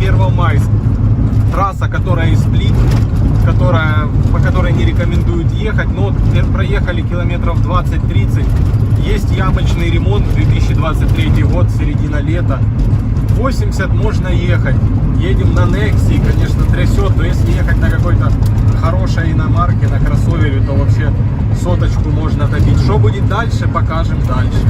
Первомайск. Трасса, которая из Сплит, которая, по которой не рекомендуют ехать, но проехали километров 20-30. Есть ямочный ремонт 2023 год, середина лета. 80 можно ехать. Едем на Нексии, конечно, трясет, но если ехать на какой-то хорошей иномарке, на кроссовере, то вообще соточку можно добить. Что будет дальше, покажем дальше.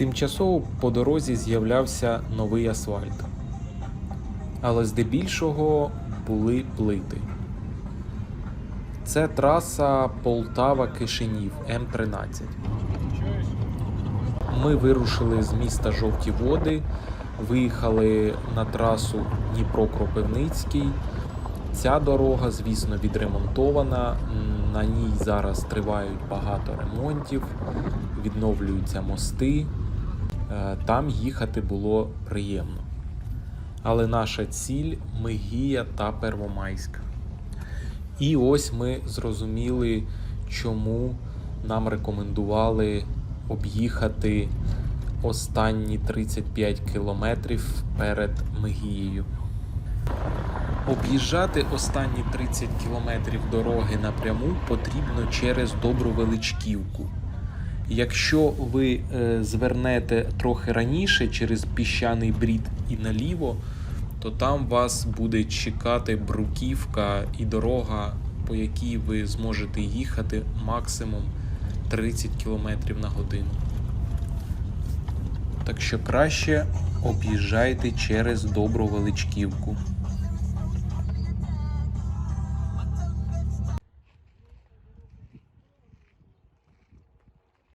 Тимчасово по дорозі з'являвся новий асфальт. Але здебільшого були плити. Це траса Полтава-Кишинів М13. Ми вирушили з міста Жовті Води, виїхали на трасу Дніпро-Кропивницький. Ця дорога, звісно, відремонтована. На ній зараз тривають багато ремонтів, відновлюються мости. Е, Там їхати було приємно. Але наша ціль Мегія та Первомайськ. І ось ми зрозуміли, чому нам рекомендували об'їхати останні 35 кілометрів перед Мегією. Об'їжджати останні 30 кілометрів дороги напряму потрібно через Добру Величківку. Якщо ви е, звернете трохи раніше через піщаний брід і наліво, то там вас буде чекати бруківка і дорога, по якій ви зможете їхати максимум 30 км на годину. Так що краще об'їжджайте через Добру Величківку.